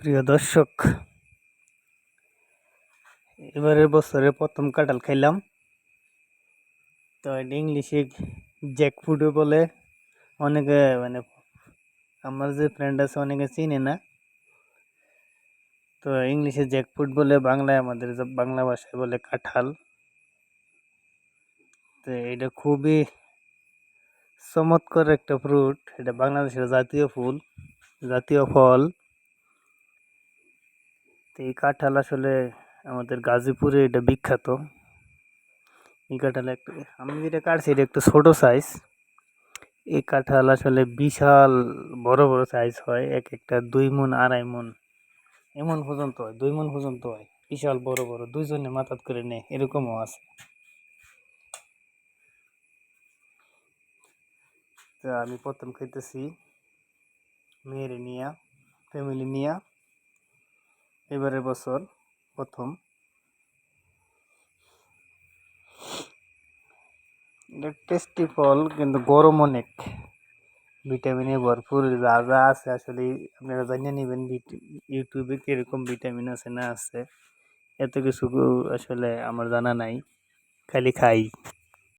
প্রিয় দর্শক, এবারের বছরে প্রথম কাঁঠাল খাইলাম। তো এটা ইংলিশে জ্যাকফুডও বলে। অনেকে মানে আমার যে ফ্রেন্ড আছে, অনেকে চিনে না। তো ইংলিশে জ্যাকফুড বলে, বাংলায় আমাদের বাংলা ভাষায় বলে কাঁঠাল। তো এটা খুবই চমৎকার একটা ফ্রুট এটা বাংলাদেশের জাতীয় ফুল, জাতীয় ফল। তো এই কাঁঠাল আসলে আমাদের গাজীপুরে এটা বিখ্যাত। এই কাঁঠাল একটা, আমি যেটা কাটছি এটা একটু ছোটো সাইজ এই কাঁঠাল আসলে বিশাল বড় বড় সাইজ হয়, এক একটা দুই মন, আড়াই মন, এমন পর্যন্ত হয়, দুই মন পর্যন্ত হয়। বিশাল, বড় বড়, দুইজনে মাথাত করে নেয়, এরকমও আছে। তো আমি প্রথম খাইতেছি, মেয়ের নিয়া ফ্যামিলি নিয়া। এবারের বছর প্রথম। টেস্টি ফল, কিন্তু গরম অনেক। ভিটামিনে ভরপুর, যা যা আছে আসলে আপনারা জানিয়ে নেবেন ইউটিউবে কীরকম ভিটামিন আছে না আছে। এত কিছু আসলে আমার জানা নাই, খালি খাই।